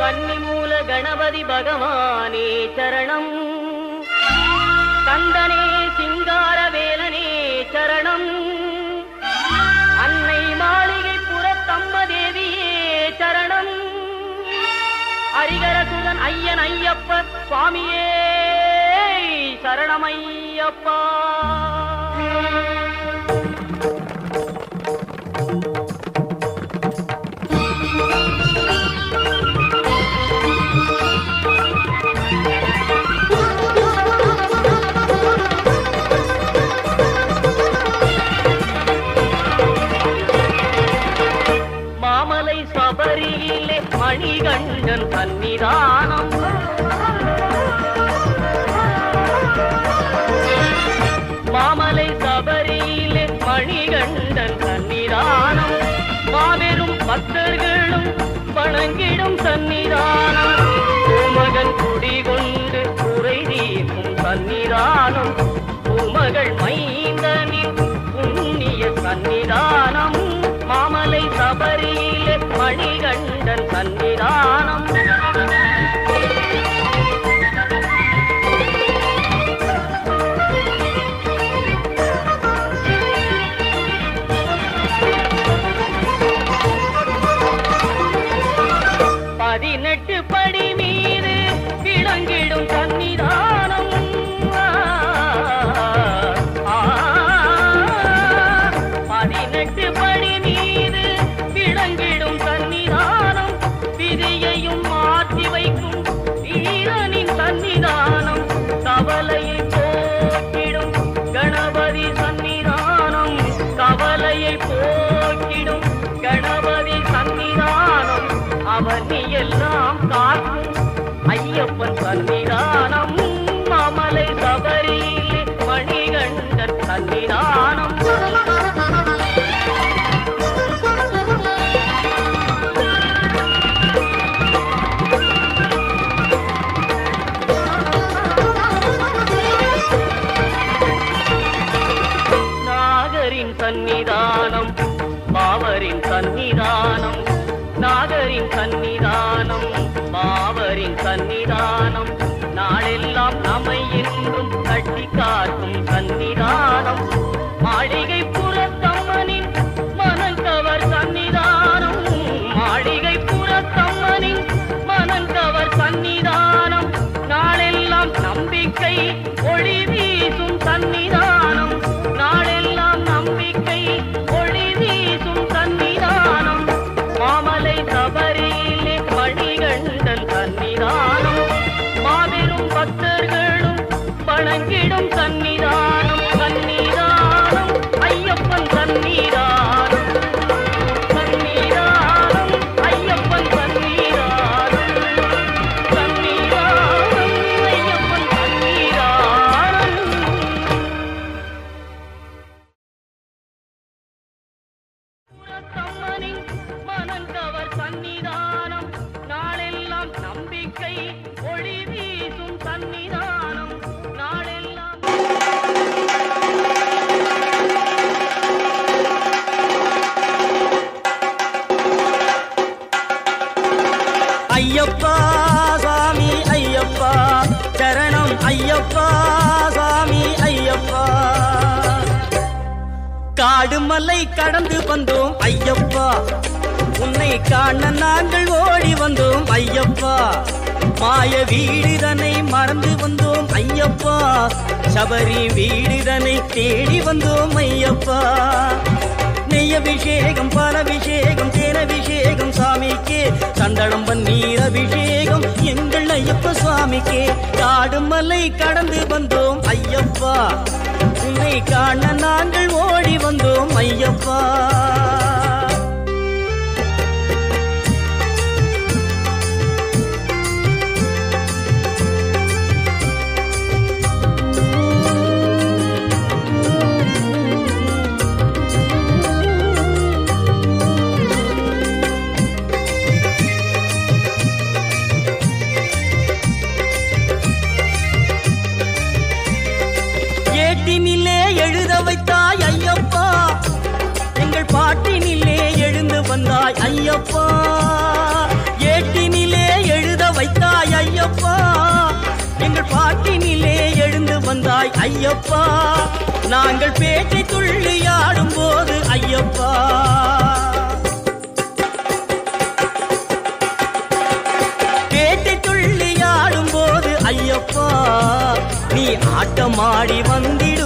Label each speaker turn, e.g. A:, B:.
A: கன்னிமூல கணபதி பகவானே சரணம். கந்தனே சிங்கார வேலனே சரணம். அன்னை மாளிகை புறத்தம்ம தேவியே சரணம். ஹரிகரசுதன் ஐயன் ஐயப்ப சுவாமியே சரணமையப்பா. சபரியிலே மணிகண்டன் சன்னிதானம் மாமலை சபரியிலே மணிகண்டன் சன்னிதானம் மாபெரும் பக்தர்களும் வணங்கிடும் சன்னிதானம் சபரியிலே மணிகண்டன் பாவரின் சன்னிதானம் நாகரின் சன்னிதானம் பாவரின் சன்னிதானம் நாளெல்லாம் நம்மை என்றும் கட்டி காக்கும் சன்னிதானம் மாளிகை
B: ஐயப்பா சாமி ஐயப்பா. சரணம் ஐயப்பா சாமி ஐயப்பா. காடு மலை கடந்து வந்தோம் ஐயப்பா. உன்னை காண நாங்கள் ஓடி வந்தோம் ஐயப்பா. மாய வீடுதனை மறந்து வந்தோம் ஐயப்பா. சபரி வீடுதனை தேடி வந்தோம் ஐயப்பா. நெய் அபிஷேகம் பால் அபிஷேகம் தேன் அபிஷேகம் சாமிக்கே. சந்தளம் பன்னீர் அபிஷேகம் எங்கள் ஐயப்ப சுவாமிக்கே காடுமலை கடந்து வந்தோம் ஐயப்பா. உன்னை காண நாங்கள் ஓடி வந்தோம் ஐயப்பா. ஐயப்பா நாங்கள் பேட்டை துள்ளி ஆடும் போது ஐயப்பா. பேட்டை துள்ளி ஆடும் போது ஐயப்பா நீ ஆட்டமாடி வந்திடுவாய்